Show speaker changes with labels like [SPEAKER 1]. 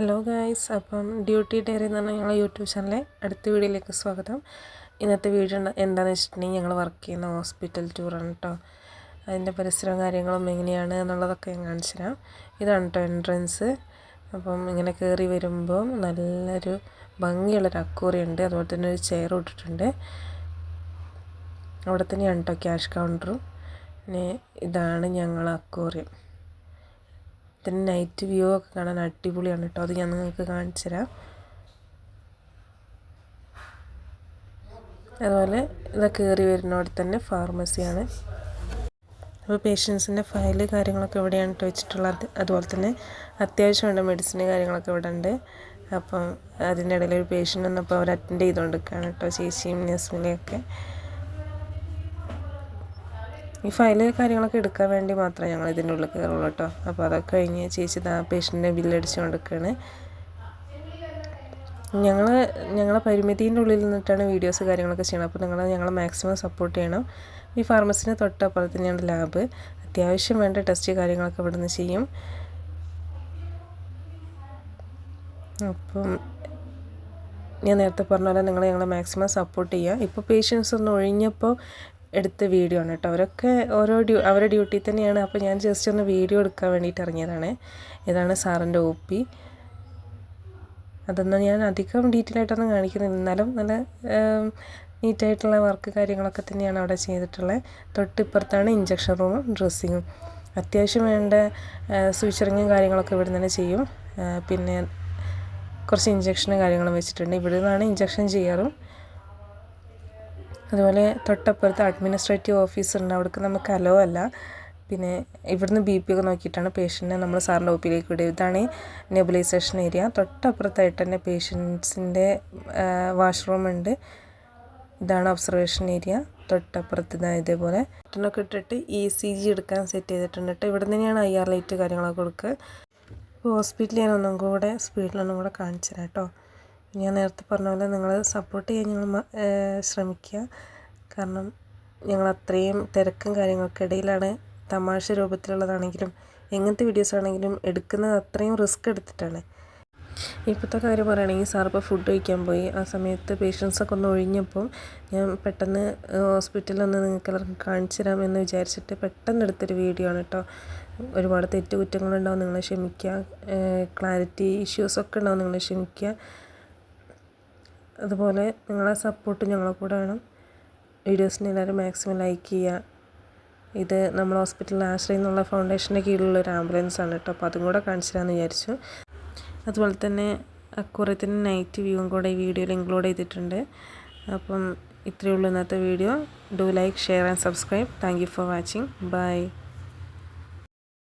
[SPEAKER 1] Hello guys അപ്പം duty diary എന്ന് പറഞ്ഞാൽ ഞങ്ങളെ യൂട്യൂബ് ചാനലിലെ അടുത്ത വീഡിയോയിലേക്ക് സ്വാഗതം. ഇന്നത്തെ വീഡിയോ എന്താണെന്ന് വെച്ചിട്ടുണ്ടെങ്കിൽ ഞങ്ങൾ വർക്ക് ചെയ്യുന്ന ഹോസ്പിറ്റൽ ടൂറാണ് കേട്ടോ അതിന്റെ പരിസരവും കാര്യങ്ങളും എങ്ങനെയാണ് എന്നുള്ളതൊക്കെ ഞാൻ കാണിച്ചു തരാം. ഇതാണ് കേട്ടോ എൻട്രൻസ് അപ്പം ഇങ്ങനെ കയറി വരുമ്പം നല്ലൊരു ഭംഗിയുള്ളൊരു അക്കൂറി ഉണ്ട്. അതുപോലെ തന്നെ ഒരു ചെയർ ഇട്ടിട്ടുണ്ട്. അവിടെ തന്നെയാണ് കേട്ടോ ക്യാഷ് കൗണ്ടറും പിന്നെ ഇതാണ് ഞങ്ങൾ അക്കൂറിയം ഇതിന് നൈറ്റ് വ്യൂ ഒക്കെ കാണാൻ അടിപൊളിയാണ് കേട്ടോ അത് ഞാൻ നിങ്ങൾക്ക് കാണിച്ചു തരാം. അതുപോലെ ഇതൊക്കെ കയറി വരുന്നവിടെ തന്നെ ഫാർമസിയാണ് അപ്പോൾ പേഷ്യൻസിന്റെ ഫയൽ കാര്യങ്ങളൊക്കെ ഇവിടെയാണ് കേട്ടോ വെച്ചിട്ടുള്ളത്. അതുപോലെ തന്നെ അത്യാവശ്യം വേണ്ട മെഡിസിന് കാര്യങ്ങളൊക്കെ ഇവിടെ ഉണ്ട് അപ്പം അതിന്റെ ഇടയിൽ ഒരു പേഷ്യന്റ് വന്നപ്പോൾ അവർ അറ്റൻഡ് ചെയ്തുകൊണ്ടിരിക്കുകയാണ് കേട്ടോ ചേച്ചിയും നസ്മിനെയൊക്കെ ഈ ഫയൽ കാര്യങ്ങളൊക്കെ എടുക്കാൻ വേണ്ടി മാത്രമേ ഞങ്ങൾ ഇതിന്റെ ഉള്ളിൽ കയറുള്ളൂ കേട്ടോ. അപ്പോൾ അതൊക്കെ കഴിഞ്ഞ് ചേച്ചി ആ പേഷ്യന്റിനെ ബില്ലടിച്ചു കൊണ്ടിരിക്കുകയാണ് ഞങ്ങൾ ഞങ്ങളെ പരിമിതിന്റെ ഉള്ളിൽ നിന്നിട്ടാണ് വീഡിയോസ് കാര്യങ്ങളൊക്കെ ചെയ്യണം അപ്പോൾ നിങ്ങൾ ഞങ്ങളെ മാക്സിമം സപ്പോർട്ട് ചെയ്യണം. ഈ ഫാർമസിന് തൊട്ടപ്പുറത്ത് തന്നെയാണ് ലാബ് അത്യാവശ്യം വേണ്ട ടെസ്റ്റ് കാര്യങ്ങളൊക്കെ ഇവിടുന്ന് ചെയ്യും. അപ്പം ഞാൻ നേരത്തെ പറഞ്ഞ പോലെ നിങ്ങൾ ഞങ്ങളെ മാക്സിമം സപ്പോർട്ട് ചെയ്യുക. ഇപ്പോൾ പേഷ്യൻസ് ഒന്ന് ഒഴിഞ്ഞപ്പോൾ എടുത്ത വീഡിയോ ആണ് കേട്ടോ. അവരൊക്കെ ഓരോ ഡ്യൂ അവരുടെ ഡ്യൂട്ടി തന്നെയാണ്. അപ്പോൾ ഞാൻ ജസ്റ്റ് ഒന്ന് വീഡിയോ എടുക്കാൻ വേണ്ടിയിട്ട് ഇറങ്ങിയതാണ്. ഇതാണ് സാറിന്റെ ഒ പി അതൊന്നും ഞാൻ അധികം ഡീറ്റെയിൽ ആയിട്ടൊന്നും കാണിക്കുന്നില്ല. എന്നാലും നല്ല നീറ്റായിട്ടുള്ള വർക്ക് കാര്യങ്ങളൊക്കെ തന്നെയാണ് അവിടെ ചെയ്തിട്ടുള്ളത് തൊട്ടിപ്പുറത്താണ് ഇഞ്ചക്ഷൻ റൂമും ഡ്രസ്സിങ്ങും അത്യാവശ്യം വേണ്ട സ്വിച്ചറിങ്ങും കാര്യങ്ങളൊക്കെ ഇവിടെ തന്നെ ചെയ്യും. പിന്നെ കുറച്ച് ഇഞ്ചക്ഷനും കാര്യങ്ങളും വെച്ചിട്ടുണ്ട്. ഇവിടെ നിന്നാണ് ഇഞ്ചക്ഷൻ ചെയ്യാറും. അതുപോലെ തൊട്ടപ്പുറത്ത് അഡ്മിനിസ്ട്രേറ്റീവ് ഓഫീസുണ്ട് അവിടേക്ക് നമുക്ക് അലോ അല്ല. പിന്നെ ഇവിടുന്ന് ബി പി ഒക്കെ നോക്കിയിട്ടാണ് പേഷ്യന്റിനെ നമ്മൾ സാറിന്റെ ഒ വിടുക. ഇതാണ് നെബുലൈസേഷൻ ഏരിയ തൊട്ടപ്പുറത്തായിട്ട് തന്നെ പേഷ്യൻസിന്റെ വാഷ്റൂം ഉണ്ട്. ഇതാണ് ഒബ്സർവേഷൻ ഏരിയ തൊട്ടപ്പുറത്ത് ഇതാ ഇതേപോലെ. ബട്ടണൊക്കെ ഇട്ടിട്ട് ഇ സി ജി എടുക്കാൻ സെറ്റ് ചെയ്തിട്ടുണ്ട് കേട്ടോ ഇവിടെ തന്നെയാണ് ഐ ആർ ലൈറ്റ് കാര്യങ്ങളൊക്കെ കൊടുക്കുക. ഹോസ്പിറ്റലിൽ ഞാൻ ഒന്നും കൂടെ സ്പീഡിലൊന്നും കൂടെ കാണിച്ചു തരാം കേട്ടോ ഞാൻ നേരത്തെ പറഞ്ഞ പോലെ നിങ്ങൾ സപ്പോർട്ട് ചെയ്യാൻ ഞങ്ങൾ ശ്രമിക്കുക. കാരണം ഞങ്ങൾ അത്രയും തിരക്കും കാര്യങ്ങൾക്കിടയിലാണ് തമാശ രൂപത്തിലുള്ളതാണെങ്കിലും എങ്ങനത്തെ വീഡിയോസ് ആണെങ്കിലും എടുക്കുന്നത് അത്രയും റിസ്ക് എടുത്തിട്ടാണ്. ഇപ്പോഴത്തെ കാര്യം പറയുകയാണെങ്കിൽ സാർ ഇപ്പോൾ ഫുഡ് കഴിക്കാൻ പോയി. ആ സമയത്ത് പേഷ്യൻസൊക്കെ ഒന്ന് ഒഴിഞ്ഞപ്പോൾ ഞാൻ പെട്ടെന്ന് ഹോസ്പിറ്റലിൽ ഒന്ന് നിങ്ങൾക്ക് എല്ലാവർക്കും കാണിച്ചു തരാം എന്ന് വിചാരിച്ചിട്ട് പെട്ടെന്ന് എടുത്തൊരു വീഡിയോ ആണ് കേട്ടോ ഒരുപാട് തെറ്റുകുറ്റങ്ങളുണ്ടാവും നിങ്ങളെ ക്ഷമിക്കുക. ക്ലാരിറ്റി ഇഷ്യൂസൊക്കെ ഉണ്ടാവും നിങ്ങളെ ക്ഷമിക്കുക. അതുപോലെ നിങ്ങളെ സപ്പോർട്ട് ഞങ്ങളെ കൂടെ വേണം. വീഡിയോസിന് എല്ലാവരും മാക്സിമം ലൈക്ക് ചെയ്യുക. ഇത് നമ്മൾ ഹോസ്പിറ്റലിൽ ആശ്രയം എന്നുള്ള ഫൗണ്ടേഷന്റെ കീഴിലുള്ള ഒരു ആംബുലൻസ് ആണ് കേട്ടോ. അപ്പോൾ അതും കൂടെ കാണിച്ചു തരാമെന്ന് വിചാരിച്ചു. അതുപോലെ തന്നെ അക്കുറത്തിന് നൈറ്റ് വ്യൂവും കൂടെ ഈ വീഡിയോയിൽ ഇൻക്ലൂഡ് ചെയ്തിട്ടുണ്ട്. അപ്പം ഇത്രയേ ഉള്ളൂ ഇന്നത്തെ video do like share and subscribe thank you for watching bye